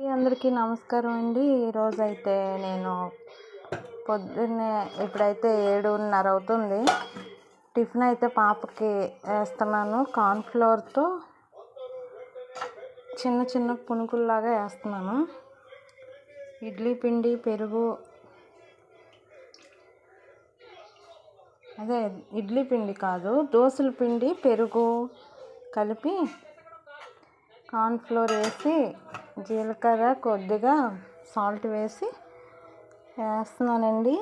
అందరికీ నమస్కారం అండి. ఈరోజు అయితే నేను పొద్దున్నే ఇప్పుడైతే ఏడున్నర అవుతుంది. టిఫిన్ అయితే పాపకి వేస్తున్నాను. కార్న్ఫ్లోర్తో చిన్న చిన్న పునుకుల్లాగా వేస్తున్నాను. ఇడ్లీ పిండి పెరుగు అదే ఇడ్లీ పిండి కాదు దోశల పిండి పెరుగు కలిపి కార్న్ఫ్లోర్ వేసి జీలకర్ర కొద్దిగా సాల్ట్ వేసి వేస్తున్నానండి.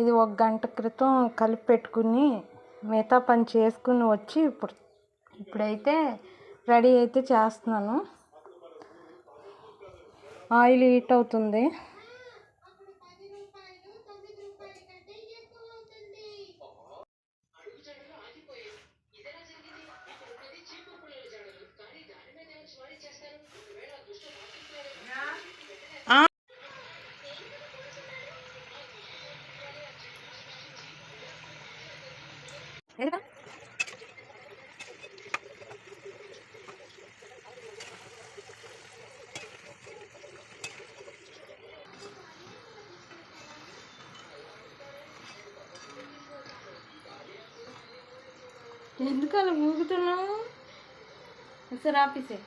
ఇది ఒక గంట క్రితం కలిపి పెట్టుకుని మిగతా పని చేసుకుని వచ్చి ఇప్పుడు ఇప్పుడైతే రెడీ అయితే చేస్తున్నాను. ఆయిల్ హీట్ అవుతుంది. ఎందుకు ఎందుకు అలా ఊగుతున్నావు? ఒకసారి ఆఫీసే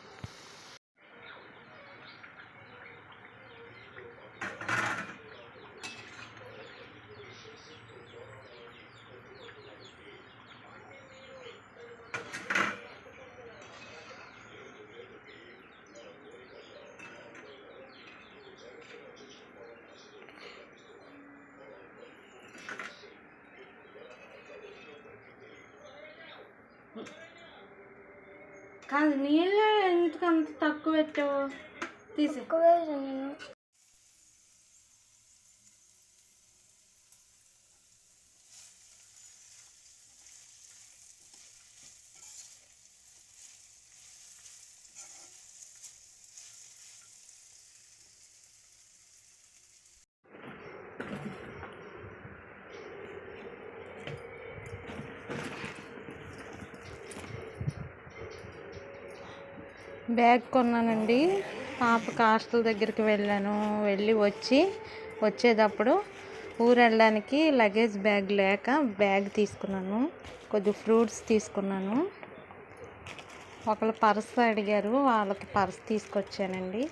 కాదు నీళ్ళు ఎందుకు అంత తక్కువ పెట్టావు తీసే బ్యాగ్ కొన్నానండి. పాప హాస్టల్ దగ్గరికి వెళ్ళాను. వెళ్ళి వచ్చి వచ్చేటప్పుడు ఊరు వెళ్ళడానికి లగేజ్ బ్యాగ్ లేక బ్యాగ్ తీసుకున్నాను. కొద్ది ఫ్రూట్స్ తీసుకున్నాను. ఒకళ్ళు పర్స్ అడిగారు. వాళ్ళకి పర్స్ తీసుకొచ్చానండి.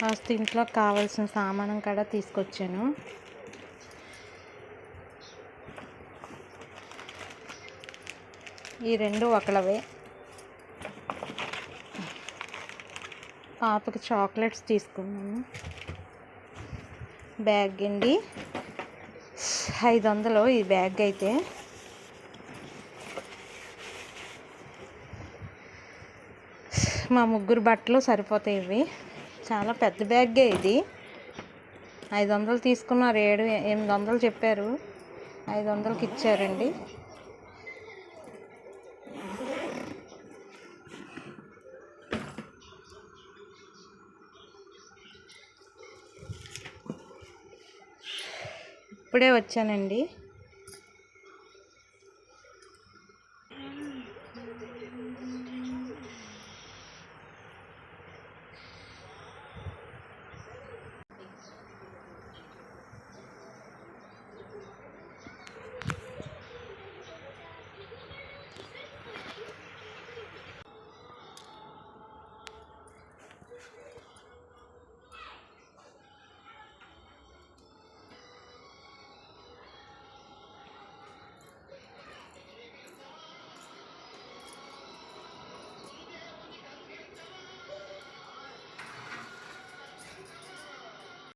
ఫస్ట్ ఇంట్లో కావాల్సిన సామానం కూడా తీసుకొచ్చాను. ఈ రెండు ఒకలవే. పాపకి చాక్లెట్స్ తీసుకున్నాను. బ్యాగ్ అండి ఐదు వందలు ఈ బ్యాగ్ అయితే. మా ముగ్గురు బట్టలు సరిపోతాయి ఇవి. చాలా పెద్ద బ్యాగే ఇది. ఐదు వందలు తీసుకున్నారు ఏడు ఎనిమిది వందలు చెప్పారు. ఐదు వందలకి ఇచ్చారండి. ఇప్పుడే వచ్చానండి.